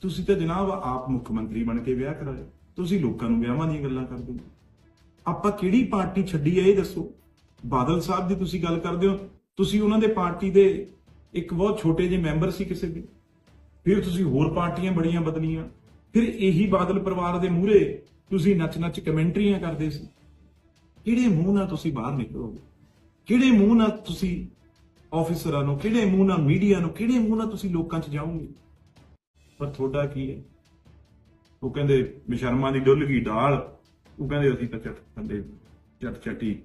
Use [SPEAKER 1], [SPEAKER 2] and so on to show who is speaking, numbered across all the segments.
[SPEAKER 1] ਤੁਸੀਂ ਤਾਂ ਜਨਾਬ ਆਪ ਮੁੱਖ ਮੰਤਰੀ ਬਣ ਕੇ ਵਿਆਹ ਕਰਾਇਆ। ਤੁਸੀਂ ਲੋਕਾਂ ਨੂੰ ਵਿਆਹਾਂ ਦੀਆਂ ਗੱਲਾਂ ਕਰਦੇ ਹੋ। ਆਪਾਂ ਕਿਹੜੀ ਪਾਰਟੀ ਛੱਡੀ ਹੈ ਇਹ ਦੱਸੋ। ਬਾਦਲ ਸਾਹਿਬ ਦੀ ਤੁਸੀਂ ਗੱਲ ਕਰਦੇ ਹੋ। ਤੁਸੀਂ ਉਹਨਾਂ ਦੇ ਪਾਰਟੀ ਦੇ ਇੱਕ ਬਹੁਤ ਛੋਟੇ ਜਿਹੇ ਮੈਂਬਰ ਸੀ ਕਿਸੇ ਦੇ। ਫਿਰ ਤੁਸੀਂ ਹੋਰ ਪਾਰਟੀਆਂ ਬੜੀਆਂ ਬਦਲੀਆਂ। ਫਿਰ ਇਹੀ ਬਾਦਲ ਪਰਿਵਾਰ ਦੇ ਮੂਹਰੇ ਤੁਸੀਂ ਨੱਚ-ਨੱਚ ਕਮੈਂਟਰੀਆਂ ਕਰਦੇ ਸੀ। ਕਿਹੜੇ ਮੂੰਹ ਨਾਲ ਤੁਸੀਂ ਬਾਹਰ ਨਿਕਲੋਗੇ? ਕਿਹੜੇ ਮੂੰਹ ਨਾਲ ਤੁਸੀਂ ਆਫੀਸਰਾਂ ਨੂੰ, ਕਿਹੜੇ ਮੂੰਹ ਨਾਲ ਮੀਡੀਆ ਨੂੰ, ਕਿਹੜੇ ਮੂੰਹ ਨਾਲ ਤੁਸੀਂ ਲੋਕਾਂ 'ਚ ਜਾਓਗੇ? ਪਰ ਤੁਹਾਡਾ ਕੀ ਹੈ? ਉਹ ਕਹਿੰਦੇ ਬਸ਼ਰਮਾ ਦੀ ਡੁੱਲ ਗਈ ਦਾਲ। ਉਹ ਕਹਿੰਦੇ ਅਸੀਂ ਤਾਂ ਚੱਟ ਖਾਂਦੇ, ਚੱਟ ਚੱਟੀ।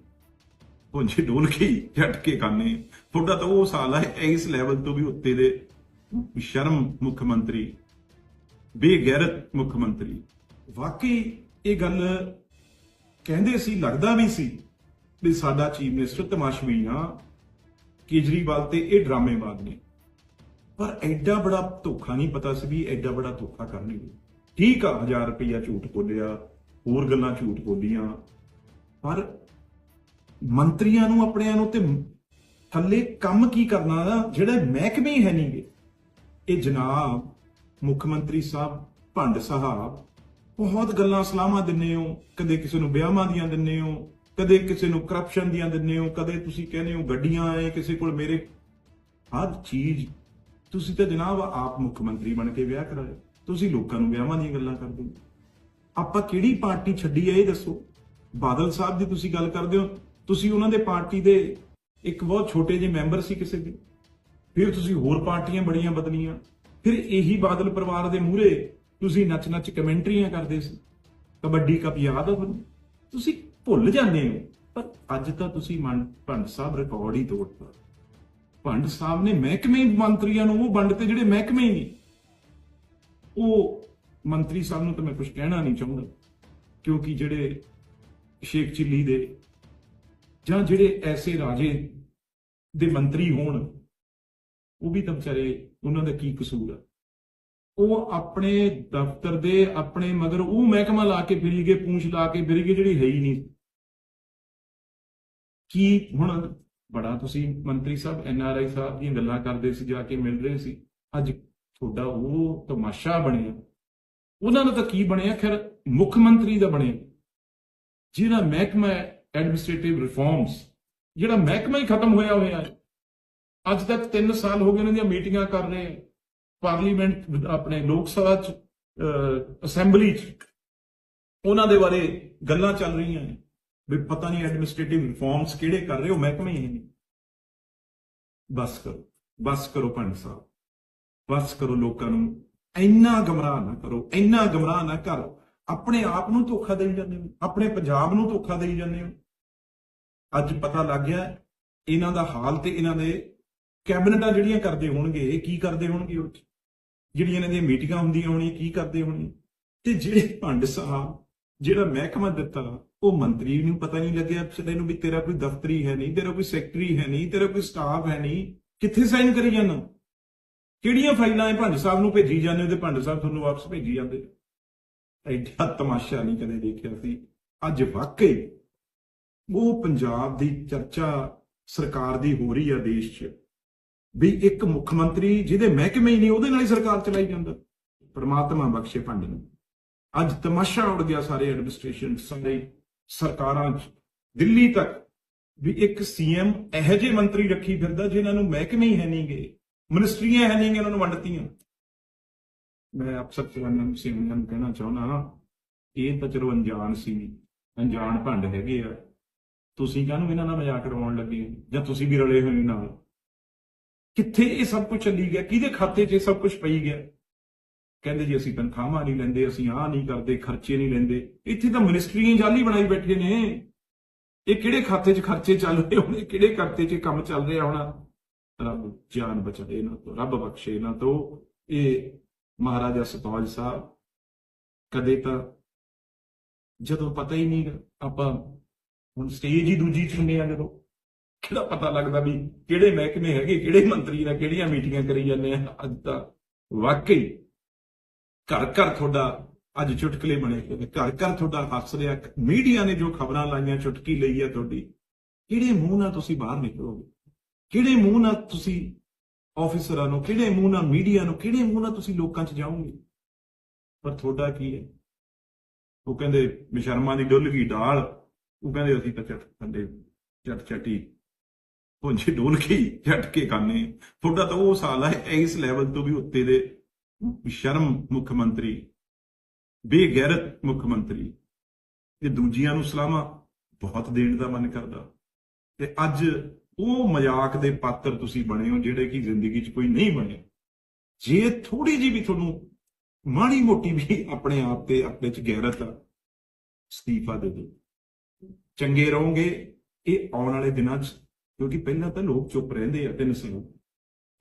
[SPEAKER 1] ਪੁੰਜੀ ਡੋਲ ਗਈ ਚੱਟ ਕੇ ਖਾਂਦੇ। ਤੁਹਾਡਾ ਤਾਂ ਉਹ ਸਾਲ ਹੈ ਇਸ ਲੈਵਲ ਤੋਂ ਵੀ ਉੱਤੇ ਦੇ ਸ਼ਰਮ ਮੁੱਖ ਮੰਤਰੀ ਬੇਗੈਰਤ ਮੁੱਖ ਮੰਤਰੀ। ਵਾਕਈ ਇਹ ਗੱਲ ਕਹਿੰਦੇ ਸੀ, ਲੱਗਦਾ ਵੀ ਸੀ ਵੀ ਸਾਡਾ ਚੀਫ ਮਿਨਿਸਟਰ ਤਮਾਸ਼ਬੀਨ ਆ ਕੇਜਰੀਵਾਲ ਤੇ ਇਹ ਡਰਾਮੇਬਾਜ਼ ਨੇ। ਪਰ ਐਡਾ ਬੜਾ ਧੋਖਾ ਨਹੀਂ ਪਤਾ ਸੀ ਵੀ ਐਡਾ ਬੜਾ ਧੋਖਾ ਕਰਨਗੇ। ਠੀਕ ਆ 1000 ਰੁਪਇਆ ਝੂਠ ਬੋਲਿਆ, ਹੋਰ ਗੱਲਾਂ ਝੂਠ ਬੋਲੀਆਂ। ਪਰ ਮੰਤਰੀਆਂ ਨੂੰ, ਆਪਣਿਆਂ ਨੂੰ ਤੇ ਥੱਲੇ ਕੰਮ ਕੀ ਕਰਨਾ ਨਾ, ਜਿਹੜੇ ਮਹਿਕਮੇ ਹੀ ਹੈ ਨਹੀਂਗੇ। ਇਹ ਜਨਾਬ, ਮੁੱਖ ਮੰਤਰੀ ਸਾਹਿਬ, ਭੰਡ ਸਾਹਿਬ, ਬਹੁਤ ਗੱਲਾਂ ਸਲਾਹਾਂ ਦਿੰਨੇ ਹੋ। ਕਦੇ ਕਿਸੇ ਨੂੰ ਵਿਆਹਾਂ ਦੀਆਂ ਦਿੰਨੇ ਹੋ, ਕਦੇ ਕਿਸੇ ਨੂੰ ਕਰਪਸ਼ਨ ਦੀਆਂ ਦਿੰਨੇ ਹੋ, ਕਦੇ ਤੁਸੀਂ ਕਹਿੰਦੇ ਹੋ, ਗੱਡੀਆਂ ਆਏ, ਕਿਸੇ ਕੋਲ ਮੇਰੇ। ਹਰ ਚੀਜ਼ ਤੁਸੀਂ ਤਾਂ ਜਨਾਬ ਆਪ ਮੁੱਖ ਮੰਤਰੀ ਬਣ ਕੇ ਵਿਆਹ ਕਰਾਇਆ। ਤੁਸੀਂ ਲੋਕਾਂ ਨੂੰ ਵਿਆਹਾਂ ਦੀਆਂ ਗੱਲਾਂ ਕਰਦੇ ਹੋ। ਆਪਾਂ ਕਿਹੜੀ ਪਾਰਟੀ ਛੱਡੀ ਹੈ ਇਹ ਦੱਸੋ। ਬਾਦਲ ਸਾਹਿਬ ਦੀ ਤੁਸੀਂ ਗੱਲ ਕਰਦੇ ਹੋ। ਤੁਸੀਂ ਉਹਨਾਂ ਦੇ ਪਾਰਟੀ ਦੇ ਇੱਕ ਬਹੁਤ ਛੋਟੇ ਜਿਹੇ ਮੈਂਬਰ ਸੀ ਕਿਸੇ ਦੇ। ਫਿਰ ਤੁਸੀਂ ਹੋਰ ਪਾਰਟੀਆਂ ਬੜੀਆਂ ਬਦਲੀਆਂ। ਫਿਰ ਇਹੀ ਬਾਦਲ ਪਰਿਵਾਰ ਦੇ ਮੂਹਰੇ ਤੁਸੀਂ ਨੱਚ-ਨੱਚ ਕਮੈਂਟਰੀਆਂ ਕਰਦੇ ਸੀ। ਕਬੱਡੀ ਕੱਪ ਯਾਦ ਆ ਤੁਹਾਨੂੰ? ਤੁਸੀਂ ਭੁੱਲ ਜਾਂਦੇ ਹੋ। ਪਰ ਅੱਜ ਤਾਂ ਤੁਸੀਂ ਮਨ ਭੰਡ ਸਾਹਿਬ ਰਿਕਾਰਡ ਹੀ ਤੋੜਤਾ ਭੰਡ ਸਾਹਿਬ ਨੇ ਮਹਿਕਮੇ ਮੰਤਰੀਆਂ ਨੂੰ, ਉਹ ਵੰਡ ਤੇ ਜਿਹੜੇ ਮਹਿਕਮੇ ਹੀ ਨਹੀਂ ਉਹ ਮੰਤਰੀ ਸਾਹਿਬ ਨੂੰ ਤਾਂ ਮੈਂ ਕੁਝ ਕਹਿਣਾ ਨਹੀਂ ਚਾਹੁੰਦਾ, ਕਿਉਂਕਿ ਜਿਹੜੇ ਸ਼ੇਖ ਚਿੱਲੀ ਦੇ ਜਾਂ ਜਿਹੜੇ ਐਸੇ ਰਾਜੇ ਦੇ ਮੰਤਰੀ ਹੋਣ, ਉਹ ਵੀ ਤਾਂ ਵਿਚਾਰੇ ਉਹਨਾਂ ਦਾ ਕੀ ਕਸੂਰ ਆ। ਉਹ ਆਪਣੇ ਦਫ਼ਤਰ ਦੇ ਆਪਣੇ ਮਗਰ ਉਹ ਮਹਿਕਮਾ ਲਾ ਕੇ ਫਿਰੀ ਗਏ ਪੂੰਛ ਲਾ ਕੇ ਫਿਰੀ ਗਏ ਜਿਹੜੀ ਹੈ ਹੀ ਨਹੀਂ। ਕੀ ਹੁਣ ਬੜਾ, ਤੁਸੀਂ ਮੰਤਰੀ ਸਾਹਿਬ, ਐਨ ਆਰ ਆਈ ਸਾਹਿਬ ਦੀਆਂ ਗੱਲਾਂ ਕਰਦੇ ਸੀ, ਜਾ ਕੇ ਮਿਲ ਰਹੇ ਸੀ। ਅੱਜ ਤੁਹਾਡਾ ਉਹ ਤਮਾਸ਼ਾ ਬਣਿਆ। ਉਹਨਾਂ ਦਾ ਤਾਂ ਕੀ ਬਣਿਆ? ਖੈਰ, ਮੁੱਖ ਮੰਤਰੀ ਦਾ ਬਣਿਆ। ਜਿਹੜਾ ਮਹਿਕਮਾ ਐਡਮਿਨਿਸਟ੍ਰੇਟਿਵ ਰਿਫਾਰਮਸ ਜਿਹੜਾ ਮਹਿਕਮਾ ਹੀ ਖਤਮ ਹੋਇਆ ਹੋਇਆ ਹੈ। ਅੱਜ ਤੱਕ 3 ਸਾਲ ਹੋ ਗਏ ਉਹਨਾਂ ਦੀਆਂ ਮੀਟਿੰਗਾਂ ਕਰ ਰਹੇ ਪਾਰਲੀਮੈਂਟ ਆਪਣੇ ਲੋਕ ਸਭਾ ਚ ਅਸੈਂਬਲੀ ਚ, ਉਹਨਾਂ ਦੇ ਬਾਰੇ ਗੱਲਾਂ ਚੱਲ ਰਹੀਆਂ ਨੇ। ਵੀ ਪਤਾ ਨਹੀਂ ਐਡਮਿਨਿਸਟ੍ਰੇਟਿਵ ਰਿਫਾਰਮਸ ਕਿਹੜੇ ਕਰ ਰਹੇ ਹੋ ਮਹਿਕਮੇ ਹੀ ਨਹੀਂ। ਬਸ ਕਰੋ ਬਸ ਕਰੋ ਪੰਡ ਸਾਹਿਬ, ਬਸ ਕਰੋ ਲੋਕਾਂ ਨੂੰ, ਇੰਨਾ ਗਮਰਾਹ ਨਾ ਕਰੋ, ਇੰਨਾ ਗਮਰਾਹ ਨਾ ਕਰੋ। ਆਪਣੇ ਆਪ ਨੂੰ ਧੋਖਾ ਦੇਈ ਜਾਂਦੇ ਹੋ, ਆਪਣੇ ਪੰਜਾਬ ਨੂੰ ਧੋਖਾ ਦੇਈ ਜਾਂਦੇ ਹੋ। ਅੱਜ ਪਤਾ ਲੱਗ ਗਿਆ, ਇਹਨਾਂ ਦਾ ਹਾਲ ਤੇ ਇਹਨਾਂ ਦੇ ਕੈਬਨਿਟਾਂ ਜਿਹੜੀਆਂ ਕਰਦੇ ਹੋਣਗੇ, ਇਹ ਕੀ ਕਰਦੇ ਹੋਣਗੇ ਉਹ 'ਚ? ਜਿਹੜੀਆਂ ਇਹਨਾਂ ਦੀਆਂ ਮੀਟਿੰਗਾਂ ਹੁੰਦੀਆਂ ਹੋਣੀਆਂ ਕੀ ਕਰਦੇ ਹੋਣਗੇ? ਤੇ ਜਿਹੜੇ ਭੰਡ ਸਾਹਿਬ ਜਿਹੜਾ ਮਹਿਕਮਾ ਦਿੱਤਾ, ਉਹ ਮੰਤਰੀ ਨੂੰ ਪਤਾ ਨਹੀਂ ਲੱਗਿਆ ਕਿਸੇ ਨੂੰ ਵੀ ਤੇਰਾ ਕੋਈ ਦਫ਼ਤਰੀ ਹੈ ਨਹੀਂ, ਤੇਰਾ ਕੋਈ ਸੈਕਟਰੀ ਹੈ ਨਹੀਂ, ਤੇਰਾ ਕੋਈ ਸਟਾਫ ਹੈ ਨਹੀਂ, ਕਿੱਥੇ ਸਾਈਨ ਕਰੀ ਜਾਣਾ ਕਿਹੜੀਆਂ ਫਾਈਲਾਂ ਇਹ ਭੰਡ ਸਾਹਿਬ ਨੂੰ ਭੇਜੀ ਜਾਂਦੇ ਹੋ ਤੇ ਭੰਡ ਸਾਹਿਬ ਤੁਹਾਨੂੰ ਵਾਪਸ ਭੇਜੀ ਜਾਂਦੇ? ਐਡਾ ਤਮਾਸ਼ਾ ਨਹੀਂ ਕਦੇ ਦੇਖਿਆ ਸੀ। ਅੱਜ ਵਾਕਈ ਉਹ ਪੰਜਾਬ ਦੀ ਚਰਚਾ ਸਰਕਾਰ ਦੀ ਹੋ ਰਹੀ ਆ ਦੇਸ਼ 'ਚ। ਵੀ ਇੱਕ ਮੁੱਖ ਮੰਤਰੀ ਜਿਹਦੇ ਮਹਿਕਮੇ ਹੀ ਨਹੀਂ, ਉਹਦੇ ਨਾਲ ਹੀ ਸਰਕਾਰ ਚਲਾਈ ਜਾਂਦਾ। ਪਰਮਾਤਮਾ ਬਖਸ਼ੇ ਭੰਡ ਨੂੰ। ਅੱਜ ਤਮਾਸ਼ਾ ਉੜ ਗਿਆ ਸਾਰੇ ਐਡਮਿਨਿਸਟ੍ਰੇਸ਼ਨ ਸਾਰੇ ਸਰਕਾਰਾਂ 'ਚ। ਦਿੱਲੀ ਤੱਕ ਵੀ ਇੱਕ ਸੀਐਮ ਇਹੋ ਜਿਹੇ ਮੰਤਰੀ ਰੱਖੀ ਫਿਰਦਾ ਜਿਨ੍ਹਾਂ ਨੂੰ ਮਹਿਕਮੇ ਹੀ ਹੈ ਨਹੀਂਗੇ ਮਿਨਿਸਟਰੀਆਂ ਹੈ ਨਹੀਂਗੇ ਉਹਨਾਂ ਨੂੰ ਵੰਡਤੀਆਂ। ਮੈਂ ਅਫਸਰ ਚਰਨ ਸਿੰਘ ਨੂੰ ਕਹਿਣਾ ਚਾਹੁੰਦਾ ਇਹ ਤਾਂ ਚਲੋ ਅਣਜਾਣ ਸੀ। ਅਣਜਾਣ ਭੰਡ ਹੈਗੇ ਆ। ਤੁਸੀਂ ਕਾਹਨੂੰ ਇਹਨਾਂ ਨਾਲ ਮਜ਼ਾਕ ਕਰਵਾਉਣ ਲੱਗੇ ਹੋ? ਜਾਂ ਤੁਸੀਂ ਵੀ ਰਲੇ ਹੋਏ ਨਾਲ? ਕਿੱਥੇ ਇਹ ਸਭ ਕੁਝ ਚੱਲੀ ਗਿਆ? ਕਿਹਦੇ ਖਾਤੇ 'ਚ ਇਹ ਸਭ ਕੁਝ ਪਈ ਗਿਆ? ਕਹਿੰਦੇ ਜੀ, ਅਸੀਂ ਤਨਖਾਹਾਂ ਨਹੀਂ ਲੈਂਦੇ, ਅਸੀਂ ਆਹ ਨਹੀਂ ਕਰਦੇ, ਖਰਚੇ ਨਹੀਂ ਲੈਂਦੇ। ਇੱਥੇ ਤਾਂ ਮਿਨਿਸਟਰੀਆਂ ਜਾਲੀ ਬਣਾਈ ਬੈਠੇ ਨੇ। ਇਹ ਕਿਹੜੇ ਖਾਤੇ 'ਚ ਖਰਚੇ ਚੱਲ ਰਹੇ ਹੋਣੇ, ਕਿਹੜੇ ਖਾਤੇ 'ਚ ਕੰਮ ਚੱਲ ਰਿਹਾ ਹੋਣਾ? ਰੱਬ ਜਾਨ ਬਚਾਏ ਇਹਨਾਂ ਤੋਂ, ਰੱਬ ਬਖਸ਼ੇ ਇਹਨਾਂ ਤੋਂ। ਇਹ ਮਹਾਰਾਜਾ ਸਤੌਜ ਸਾਹਿਬ, ਕਦੇ ਤਾਂ ਜਦੋਂ ਪਤਾ ਹੀ ਨਹੀਂ, ਆਪਾਂ ਹੁਣ ਸਟੇਜ ਹੀ ਦੂਜੀ ਚ ਚੁਣਨੇ ਆ ਜਦੋਂ। ਕਿਹੜਾ ਪਤਾ ਲੱਗਦਾ ਵੀ ਕਿਹੜੇ ਮਹਿਕਮੇ ਹੈਗੇ, ਕਿਹੜੇ ਮੰਤਰੀ ਨਾਲ ਕਿਹੜੀਆਂ ਮੀਟਿੰਗਾਂ ਕਰੀ ਜਾਂਦੇ ਆ। ਅੱਜ ਤਾਂ ਵਾਕਈ ਘਰ ਘਰ ਤੁਹਾਡਾ ਅੱਜ ਚੁਟਕਲੇ ਬਣੇ ਹੋਏ ਘਰ ਘਰ ਤੁਹਾਡਾ ਹੱਸ ਰਿਹਾ ਮੀਡੀਆ ਨੇ ਜੋ ਖਬਰਾਂ ਲਾਈਆਂ, ਚੁਟਕੀ ਲਈ ਆ ਤੁਹਾਡੀ, ਕਿਹੜੇ ਮੂੰਹ ਨਾਲ ਤੁਸੀਂ ਬਾਹਰ ਨਿਕਲੋਗੇ? ਕਿਹੜੇ ਮੂੰਹ ਨਾਲ ਤੁਸੀਂ ਆਫੀਸਰਾਂ ਨੂੰ, ਕਿਹੜੇ ਮੂੰਹ ਨਾਲ ਮੀਡੀਆ ਨੂੰ, ਕਿਹੜੇ ਮੂੰਹ ਨਾਲ ਤੁਸੀਂ ਲੋਕਾਂ 'ਚ ਜਾਓਗੇ? ਪਰ ਤੁਹਾਡਾ ਕੀ ਹੈ? ਉਹ ਕਹਿੰਦੇ, ਬਿਸ਼ਰਮਾ ਦੀ ਡੁੱਲ। ਗਈ ਦਾਲ ਉਹ ਕਹਿੰਦੇ, ਅਸੀਂ ਤਾਂ ਚੱਟ ਥੱਲੇ ਚੱਟ ਚੱਟੀ ਪੁੰਜ ਡੋਲ ਕੇ ਝਟਕੇ ਚੱਟ ਖਾਣੇ ਤੁਹਾਡਾ ਤਾਂ ਉਹ ਸਾਲ ਹੈ ਇਸ ਲੈਵਲ ਤੋਂ ਵੀ ਉੱਤੇ ਦੇ ਸ਼ਰਮ ਮੁੱਖ ਮੰਤਰੀ, ਬੇਗੈਰਤ ਮੁੱਖ ਮੰਤਰੀ, ਇਹ ਦੂਜਿਆਂ ਨੂੰ ਸਲਾਹਾਂ ਬਹੁਤ ਦੇਣ ਦਾ ਮਨ ਕਰਦਾ। ਤੇ ਅੱਜ ਉਹ ਮਜ਼ਾਕ ਦੇ ਪਾਤਰ ਤੁਸੀਂ ਬਣੇ ਹੋ ਜਿਹੜੇ ਕਿ ਜ਼ਿੰਦਗੀ 'ਚ ਕੋਈ ਨਹੀਂ ਬਣੇ। ਜੇ ਥੋੜੀ ਜੀ ਵੀ ਤੁਹਾਨੂੰ ਮਾੜੀ ਮੋਟੀ ਵੀ ਆਪਣੇ ਆਪ ਤੇ ਆਪਣੇ 'ਚ ਗੈਰਤ ਆ, ਅਸਤੀਫਾ ਦੇ ਦਿਓ। ਚੰਗੇ ਰਹੋਗੇ, ਇਹ ਆਉਣ ਵਾਲੇ ਦਿਨਾਂ 'ਚ, ਕਿਉਂਕਿ ਪਹਿਲਾਂ ਤਾਂ ਲੋਕ ਚੁੱਪ ਰਹਿੰਦੇ ਆ, ਤਿੰਨ ਸਾਲ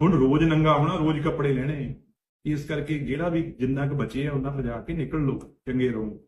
[SPEAKER 1] ਹੁਣ ਰੋਜ਼ ਨੰਗਾ ਹੋਣਾ, ਰੋਜ਼ ਕੱਪੜੇ ਲੈਣੇ। ਇਸ ਕਰਕੇ ਜਿਹੜਾ ਵੀ ਜਿੰਨਾ ਕੁ ਬਚੇ ਆ, ਉਹਨਾਂ ਬਜਾ ਕੇ ਨਿਕਲ ਲਓ, ਚੰਗੇ ਰਹੋ।